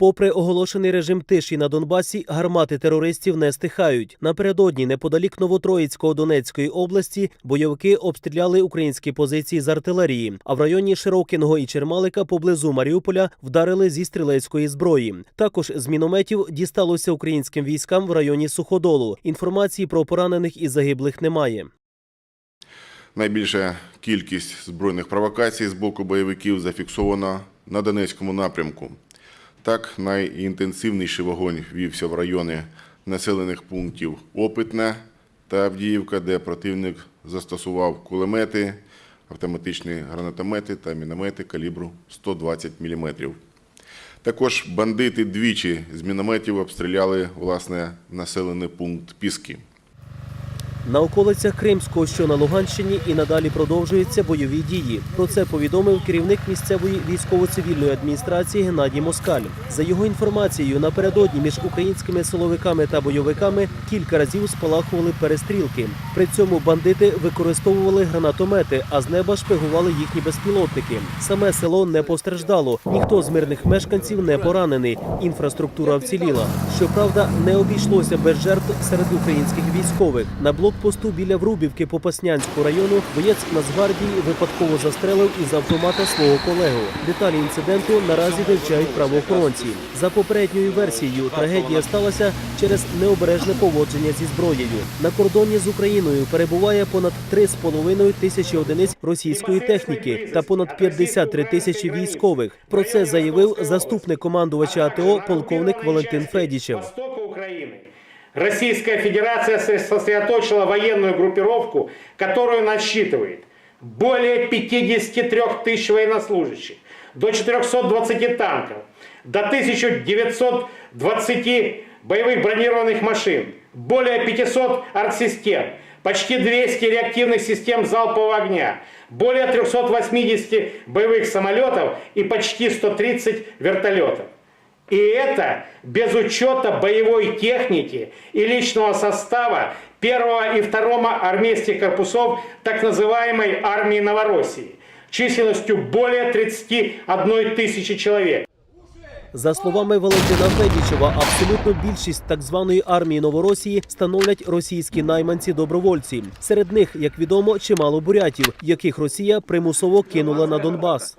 Попри оголошений режим тиші на Донбасі, гармати терористів не стихають. Напередодні, неподалік Новотроїцького Донецької області, бойовики обстріляли українські позиції з артилерії. А в районі Широкиного і Чермалика поблизу Маріуполя вдарили зі стрілецької зброї. Також з мінометів дісталося українським військам в районі Суходолу. Інформації про поранених і загиблих немає. Найбільша кількість збройних провокацій з боку бойовиків зафіксована на Донецькому напрямку. Так, найінтенсивніший вогонь вівся в райони населених пунктів Опитне та Авдіївка, де противник застосував кулемети, автоматичні гранатомети та міномети калібру 120 мм. Також бандити двічі з мінометів обстріляли власне населений пункт Піски. На околицях Кримського, що на Луганщині, і надалі продовжуються бойові дії. Про це повідомив керівник місцевої військово-цивільної адміністрації Геннадій Москаль. За його інформацією, напередодні між українськими силовиками та бойовиками кілька разів спалахували перестрілки. При цьому бандити використовували гранатомети, а з неба шпигували їхні безпілотники. Саме село не постраждало. Ніхто з мирних мешканців не поранений. Інфраструктура вціліла. Щоправда, не обійшлося без жертв серед українських військових. На блокпосту біля Врубівки Попаснянського району боєць Нацгвардії випадково застрелив із автомата свого колегу. Деталі інциденту наразі вивчають правоохоронці. За попередньою версією, трагедія сталася через необережне поводження зі зброєю. На кордоні з Україною перебуває понад 3,5 тисячі одиниць російської техніки та понад 53 тисячі військових. Про це заявив заступник командувача АТО полковник Валентин Федічев. Украины. Российская Федерация сосредоточила военную группировку, которую насчитывает более 53 тысяч военнослужащих, до 420 танков, до 1920 боевых бронированных машин, более 500 артсистем, почти 200 реактивных систем залпового огня, более 380 боевых самолетов и почти 130 вертолетов. И это без учета боевой техники и личного состава первого и второго армейских корпусов так называемой армии Новороссии численностью более 31 тысячи человек. За словами Валентина Федічева, абсолютно більшість так званої армії Новоросії становлять російські найманці-добровольці. Серед них, як відомо, чимало бурятів, яких Росія примусово кинула на Донбас.